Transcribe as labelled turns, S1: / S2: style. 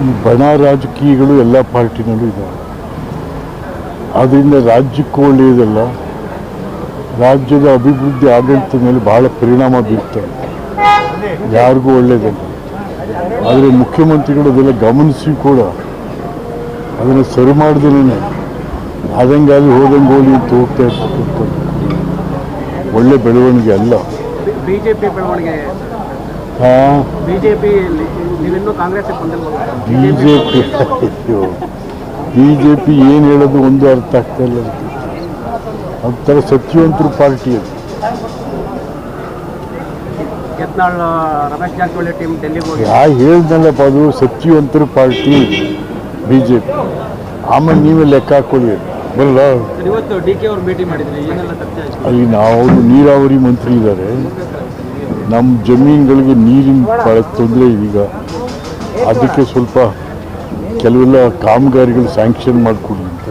S1: ಈ ಬಣ ರಾಜಕೀಯಗಳು ಎಲ್ಲ ಪಾರ್ಟಿನಲ್ಲೂ ಇದ್ದಾವೆ ಅದರಿಂದ ರಾಜ್ಯಕ್ಕೂ ಒಳ್ಳೆಯದಲ್ಲ ರಾಜ್ಯದ ಅಭಿವೃದ್ಧಿ ಆಡಳಿತದ ಮೇಲೆ ಬಹಳ ಪರಿಣಾಮ ಬೀರ್ತದೆ ಯಾರಿಗೂ ಒಳ್ಳೆಯದಲ್ಲ ಆದರೆ ಮುಖ್ಯಮಂತ್ರಿಗಳು ಅದೆಲ್ಲ ಗಮನಿಸಿ ಕೂಡ ಅದನ್ನು ಸರಿ ಮಾಡಿದ್ರೇ ಅದಂಗಾಗಿ ಹೋದಂಗೆ ಹೋಗಿ ಅಂತ ಹೋಗ್ತಾ ಇರ್ತಕ್ಕಂಥದ್ದು ಒಳ್ಳೆ ಬೆಳವಣಿಗೆ ಅಲ್ಲ
S2: ಬಿಜೆಪಿ ಬೆಳವಣಿಗೆ
S1: ಹಾಂ
S2: ಬಿಜೆಪಿ ನೀವಿನ್ನೂ Congress ಬಂದಿಲ್ವಲ್ಲ
S1: B J P B J P ಏನು ಹೇಳೋದು ಒಂದು ಅರ್ಥ ಆಗ್ತಾ ಇಲ್ಲ ಅಂತರ ಒಂಥರ ಸತ್ಯವಂತರ ಪಾರ್ಟಿ ಅದು.
S2: ಯತ್ನಾಳ್ ರಮೇಶ್ ಜಾರಕಿಹೊಳಿ ಟೀಮ್ ಡೆಲ್ಲಿಗೆ ಹೋಗಿ.
S1: ಯಾ ಹೇಳ್ದಲ್ಲಪ್ಪ ಅದು ಸತ್ಯವಂತರು ಪಾರ್ಟಿ ಬಿ ಜೆ ಪಿ ಆಮೇಲೆ ನೀವೇ ಲೆಕ್ಕ ಹಾಕೊಳ್ಳಿ ಬರಲ್ಲ?
S2: ಇವತ್ತು ಡಿ ಕೆ ಅವ್ರು ಭೇಟಿ ಮಾಡಿದ್ರಿ ಏನೆಲ್ಲ ಚರ್ಚೆ ಆಯ್ತು?
S1: ಅಲ್ಲಿ ನಾವು ನೀರಾವರಿ ಮಂತ್ರಿ ಇದ್ದಾರೆ ನಮ್ಮ ಜಮೀನುಗಳಿಗೆ ನೀರಿನ ಭಾಳ ತೊಂದರೆ ಇದೀಗ ಅದಕ್ಕೆ ಸ್ವಲ್ಪ ಕೆಲವೆಲ್ಲ ಕಾಮಗಾರಿಗಳು ಸ್ಯಾಂಕ್ಷನ್ ಮಾಡಿಕೊಡಿ ಅಂತ